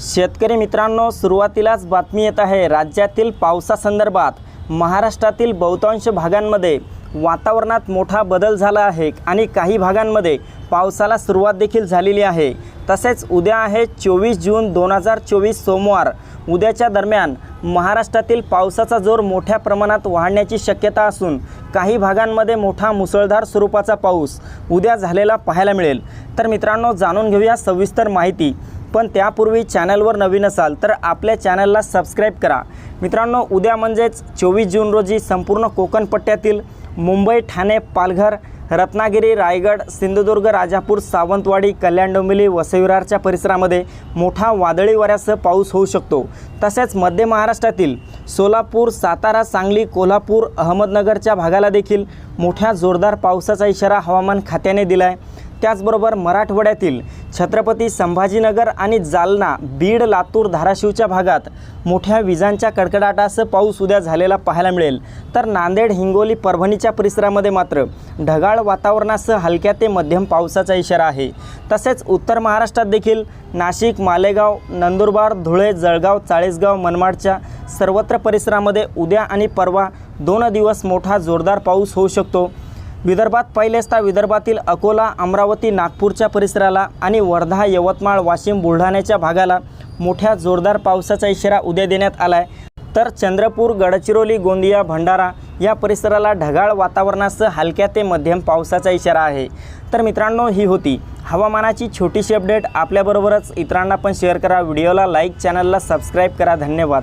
शेतकरी मित्रांनो सुरुवातीलाच बातमी येत आहे. राज्यातील पावसासंदर्भात महाराष्ट्रातील बहुतांश भागांमध्ये वातावरणात मोठा बदल झाला आहे आणि काही भागांमध्ये पावसाला सुरुवात देखील झालेली आहे. तसेच उद्या आहे चोवीस जून दोन हजार चोवीस सोमवार. उद्याच्या दरम्यान महाराष्ट्रातील पावसाचा जोर मोठ्या प्रमाणात वाढण्याची शक्यता असून काही भागांमध्ये मोठा मुसळधार स्वरूपाचा पाऊस उद्या झालेला पाहायला मिळेल. तर मित्रांनो जाणून घेऊया सविस्तर माहिती. पण त्यापूर्वी चॅनलवर नवीन असाल तर आपल्या चॅनलला सबस्क्राईब करा. मित्रांनो उद्या म्हणजेच चोवीस जून रोजी संपूर्ण कोकणपट्ट्यातील मुंबई ठाणे पालघर रत्नागिरी रायगड सिंधुदुर्ग राजापूर सावंतवाडी कल्याण डोंबिवली वसईविरारच्या परिसरामध्ये मोठा वादळी वाऱ्यासह पाऊस होऊ शकतो. तसेच मध्य महाराष्ट्रातील सोलापूर सातारा सांगली कोल्हापूर अहमदनगरच्या भागाला देखील मोठ्या जोरदार पावसाचा इशारा हवामान खात्याने दिला आहे त्याचबरोबर मराठवाड्यातील छत्रपती संभाजीनगर आणि जालना बीड लातूर धाराशिवच्या भागात मोठ्या विजांच्या कडकडाटासह पाऊस उद्या झालेला पाहायला मिळेल. तर नांदेड हिंगोली परभणीच्या परिसरामध्ये मात्र ढगाळ वातावरणासह हलक्या ते मध्यम पावसाचा इशारा आहे. तसेच उत्तर महाराष्ट्रात देखील नाशिक मालेगाव नंदुरबार धुळे जळगाव चाळीसगाव मनमाडच्या सर्वत्र परिसरामध्ये उद्या आणि परवा दोन दिवस मोठा जोरदार पाऊस होऊ शकतो. विदर्भात पहिलेचता विदर्भातील अकोला अमरावती नागपूरच्या परिसराला आणि वर्धा यवतमाळ वाशिम बुलढाण्याच्या भागाला मोठ्या जोरदार पावसाचा इशारा उद्या देण्यात आला आहे तर चंद्रपूर गडचिरोली गोंदिया भंडारा या परिसराला ढगाळ वातावरणासह हलक्या ते मध्यम पावसाचा इशारा आहे. तर मित्रांनो ही होती हवामानाची छोटीशी अपडेट. आपल्याबरोबरच इतरांना पण शेअर करा. व्हिडिओला लाईक चॅनलला सबस्क्राईब करा. धन्यवाद.